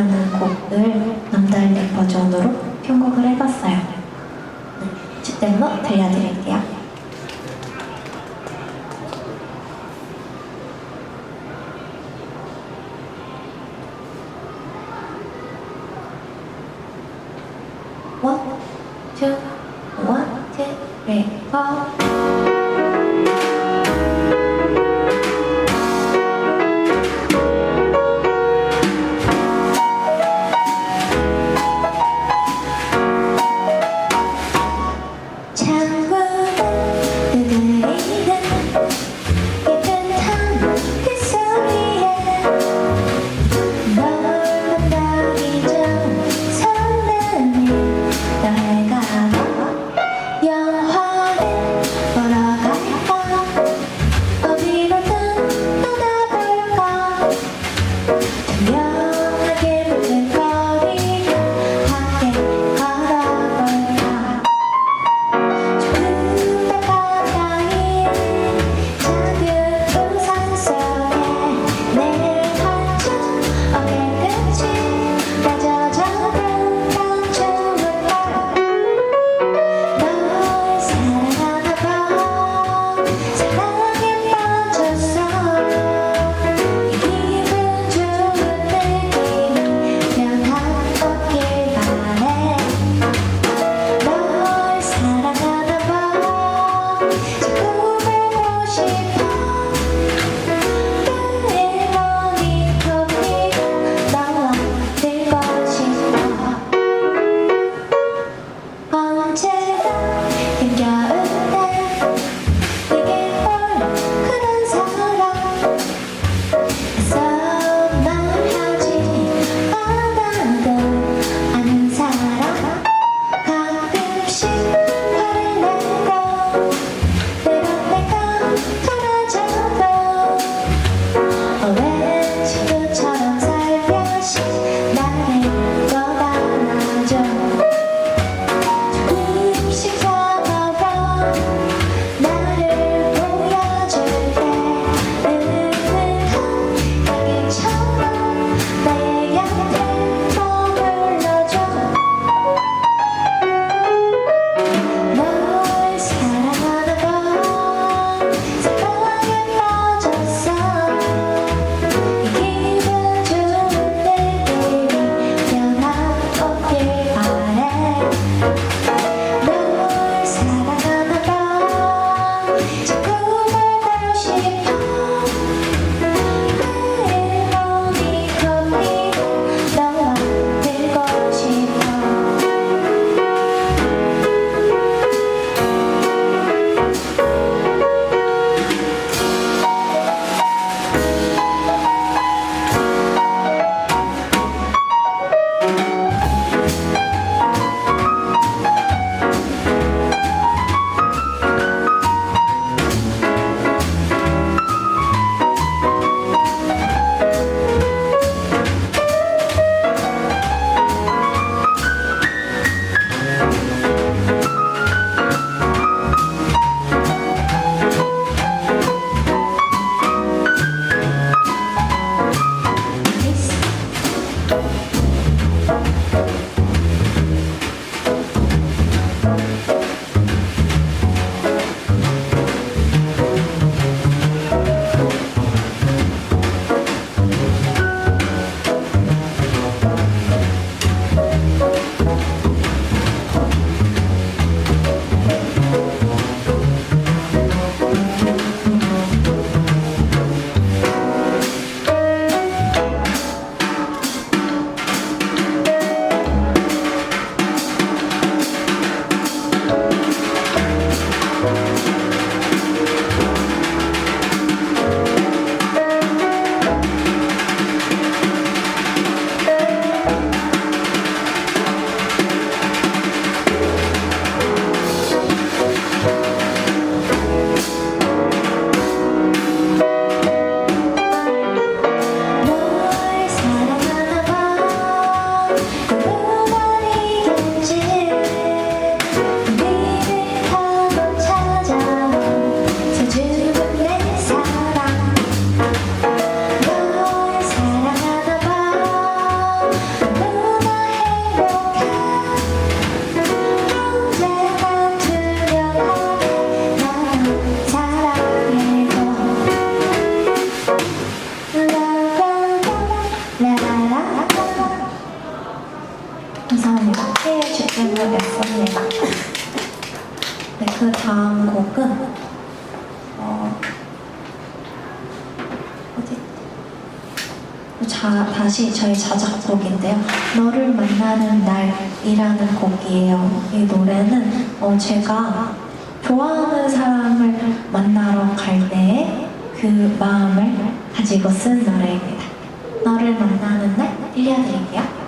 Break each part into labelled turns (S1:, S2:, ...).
S1: 하는 곡을 남달리 버전으로 편곡을 해봤어요. 10대 들려드릴게요. Oh. 자, 다시 저희 자작곡인데요. 너를 만나는 날이라는 곡이에요. 이 노래는 어, 제가 좋아하는 사람을 만나러 갈 때의 그 마음을 가지고 쓴 노래입니다. 너를 만나는 날 들려드릴게요.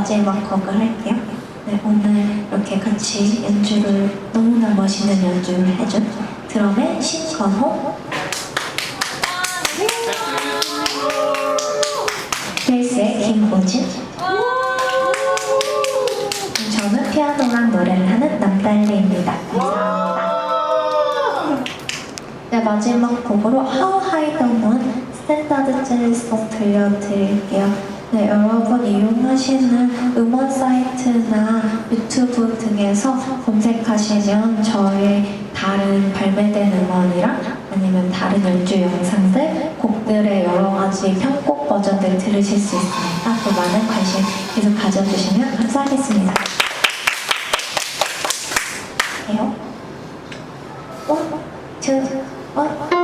S1: 마지막 곡을 할게요. 네, 오늘 이렇게 같이 연주를 너무나 멋있는 연주를 해준 드럼의 신건호 베이스의 김보진 달리입니다. 감사합니다. 네, 마지막 곡으로 How High the Moon 스탠다드 재즈송 들려드릴게요. 네, 여러분 이용하시는 음원 사이트나 유튜브 등에서 검색하시면 저의 다른 발매된 음원이랑 아니면 다른 연주 영상들, 곡들의 여러 가지 편곡 버전들 들으실 수 있으니까 또 많은 관심 계속 가져주시면 감사하겠습니다. 해요. One, two, one.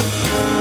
S1: Thank you.